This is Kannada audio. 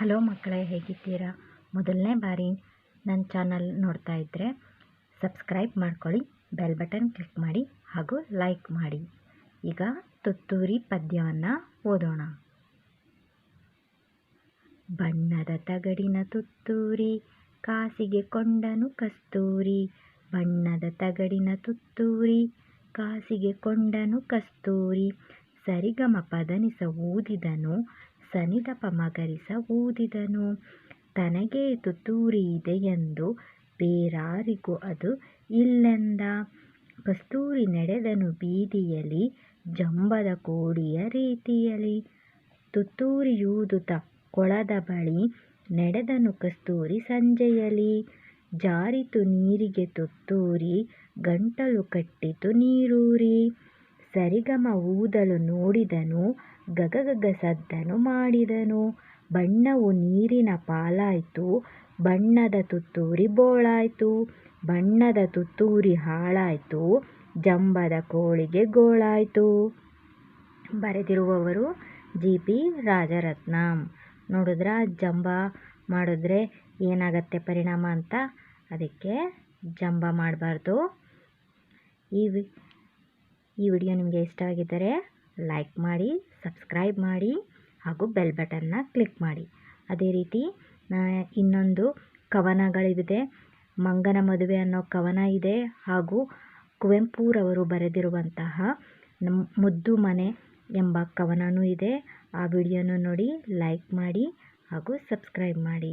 ಹಲೋ ಮಕ್ಕಳೇ, ಹೇಗಿದ್ದೀರಾ? ಮೊದಲನೇ ಬಾರಿ ನನ್ನ ಚಾನಲ್ ನೋಡ್ತಾ ಇದ್ದರೆ ಸಬ್ಸ್ಕ್ರೈಬ್ ಮಾಡ್ಕೊಳ್ಳಿ, ಬೆಲ್ ಬಟನ್ ಕ್ಲಿಕ್ ಮಾಡಿ, ಹಾಗೂ ಲೈಕ್ ಮಾಡಿ. ಈಗ ತುತ್ತೂರಿ ಪದ್ಯವನ್ನು ಓದೋಣ. ಬಣ್ಣದ ತಗಡಿನ ತುತ್ತೂರಿ, ಕಾಸಿಗೆ ಕೊಂಡನು ಕಸ್ತೂರಿ. ಬಣ್ಣದ ತಗಡಿನ ತುತ್ತೂರಿ, ಕಾಸಿಗೆ ಕೊಂಡನು ಕಸ್ತೂರಿ. ಸರಿಗಮ ಪದನಿಸ ಊದಿದನು ಸನಿದಪ ಮಗರಿಸ ಊದಿದನು. ತನಗೆ ತುತ್ತೂರಿ ಇದೆ ಎಂದು ಬೇರಾರಿಗೂ ಅದು ಇಲ್ಲೆಂದ? ಕಸ್ತೂರಿ ನಡೆದನು ಬೀದಿಯಲಿ ಜಂಬದ ಕೋಡಿಯ ರೀತಿಯಲಿ ತುತ್ತೂರಿಯೂದುತ್ತ ಕೊಳದ ಬಳಿ ನಡೆದನು ಕಸ್ತೂರಿ ಸಂಜೆಯಲಿ ಜಾರಿತು ನೀರಿಗೆ ತುತ್ತೂರಿ, ಗಂಟಲು ಕಟ್ಟಿತು ನೀರೂರಿ. ಸರಿಗಮ ಊದಲು ನೋಡಿದನು, ಗಗಗಗ ಸದ್ದನು ಮಾಡಿದನು. ಬಣ್ಣವು ನೀರಿನ ಪಾಲಾಯ್ತು, ಬಣ್ಣದ ತುತ್ತೂರಿ ಬೋಳಾಯ್ತು, ಬಣ್ಣದ ತುತ್ತೂರಿ ಹಾಳಾಯ್ತು, ಜಂಬದ ಕೋಳಿಗೆ ಗೋಳಾಯ್ತು. ಬರೆದಿರುವವರು ಜಿ. ಪಿ. ರಾಜರತ್ನಂ. ನೋಡಿದ್ರಾ, ಜಂಬ ಮಾಡಿದ್ರೆ ಏನಾಗತ್ತೆ ಪರಿಣಾಮ ಅಂತ? ಅದಕ್ಕೆ ಜಂಬ ಮಾಡಬಾರ್ದು. ಈ ಈ ವಿಡಿಯೋ ನಿಮಗೆ ಇಷ್ಟ ಆಗಿದ್ದರೆ ಲೈಕ್ ಮಾಡಿ, ಸಬ್ಸ್ಕ್ರೈಬ್ ಮಾಡಿ ಹಾಗೂ ಬೆಲ್ ಬಟನ್ನ ಕ್ಲಿಕ್ ಮಾಡಿ. ಅದೇ ರೀತಿ ಇನ್ನೊಂದು ಕವನಗಳಿದೆ ಮಂಗನ ಮದುವೆ ಅನ್ನೋ ಕವನ ಇದೆ ಹಾಗೂ ಕುವೆಂಪುರವರು ಬರೆದಿರುವಂತಹ ಮುದ್ದು ಮನೆ ಎಂಬ ಕವನವೂ ಇದೆ. ಆ ವಿಡಿಯೋನು ನೋಡಿ ಲೈಕ್ ಮಾಡಿ ಹಾಗೂ ಸಬ್ಸ್ಕ್ರೈಬ್ ಮಾಡಿ.